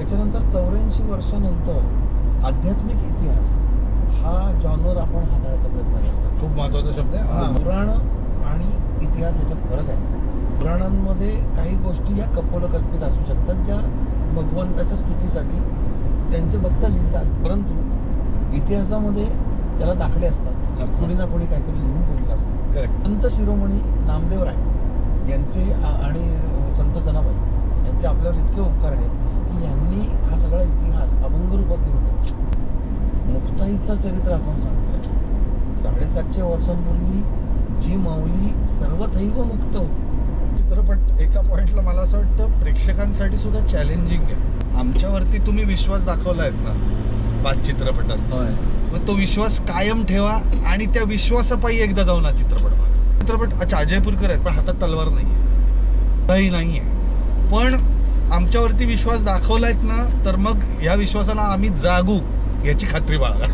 त्याच्यानंतर चौऱ्याऐंशी वर्षानंतर आध्यात्मिक इतिहास हा जॉनर आपण हाताळायचा प्रयत्न करतो खूप महत्त्वाचा शब्द आहे. पुराण आणि इतिहास याच्यात फरक आहे. पुराणांमध्ये काही गोष्टी या कपोलकल्पित असू शकतात ज्या भगवंताच्या स्तुतीसाठी त्यांचे भक्त लिहितात. परंतु इतिहासामध्ये त्याला दाखले असतात. कोणी ना कोणी काहीतरी लिहून ठेवलेलं असतं. करेक्ट संत शिरोमणी नामदेवराय यांचे आ- आणि संत जनाबाई यांचे आपल्यावर इतके उपकार आहेत की यांनी हा सगळा इतिहास अभंग रूपात लिहून ठेवला मुक्ताईचं चरित्र आपण सांगतोय. साडेसातशे वर्षांपूर्वी जी माऊली सर्वथैव मुक्त होती. चित्रपट एका पॉइंटला मला असं वाटतं प्रेक्षकांसाठी सुद्धा चॅलेंजिंग आहे. आमच्यावरती तुम्ही विश्वास दाखवला ना पाच चित्रपटात. मग तो विश्वास कायम ठेवा आणि त्या विश्वासापायी एकदा जाऊन हा चित्रपट बघा. चित्रपट अच्छा अजय पुरकर आहेत पण हातात तलवार नाहीये. काही नाहीये. पण आमच्यावरती विश्वास दाखवलायत ना तर मग ह्या विश्वासाला आम्ही जागू याची खात्री बाळगा.